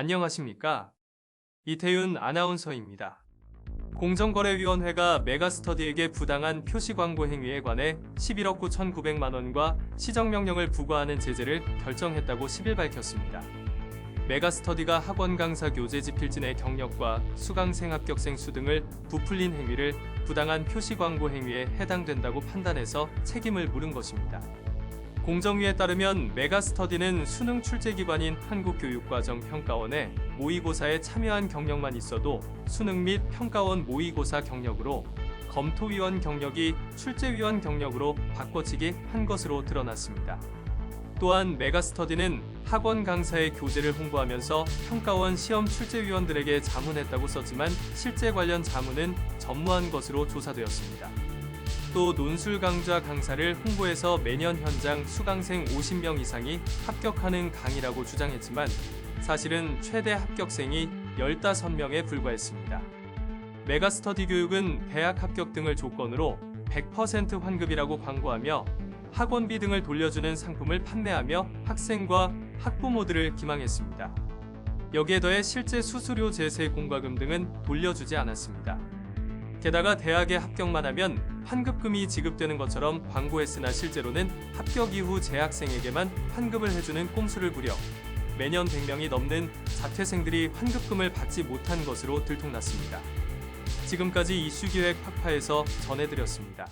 안녕하십니까? 이태윤 아나운서입니다. 공정거래위원회가 메가스터디에게 부당한 표시 광고 행위에 관해 11억 9,900만 원과 시정명령을 부과하는 제재를 결정했다고 10일 밝혔습니다. 메가스터디가 학원 강사 교재 집필진 의 경력과 수강생 합격생 수 등을 부풀린 행위를 부당한 표시 광고 행위에 해당된다고 판단해서 책임을 물은 것입니다. 공정위에 따르면 메가스터디는 수능 출제 기관인 한국교육과정평가원에 모의고사에 참여한 경력만 있어도 수능 및 평가원 모의고사 경력으로 검토위원 경력이 출제위원 경력으로 바꿔치기 한 것으로 드러났습니다. 또한 메가스터디는 학원 강사의 교재를 홍보하면서 평가원 시험 출제위원들에게 자문했다고 썼지만 실제 관련 자문은 전무한 것으로 조사되었습니다. 또 논술 강좌 강사를 홍보해서 매년 현장 수강생 50명 이상이 합격하는 강의라고 주장했지만 사실은 최대 합격생이 15명에 불과했습니다. 메가스터디 교육은 대학 합격 등을 조건으로 100% 환급이라고 광고하며 학원비 등을 돌려주는 상품을 판매하며 학생과 학부모들을 기망했습니다. 여기에 더해 실제 수수료 제세 공과금 등은 돌려주지 않았습니다. 게다가 대학에 합격만 하면 환급금이 지급되는 것처럼 광고했으나 실제로는 합격 이후 재학생에게만 환급을 해주는 꼼수를 부려 매년 100명이 넘는 자퇴생들이 환급금을 받지 못한 것으로 들통났습니다. 지금까지 이슈기획 파파에서 전해드렸습니다.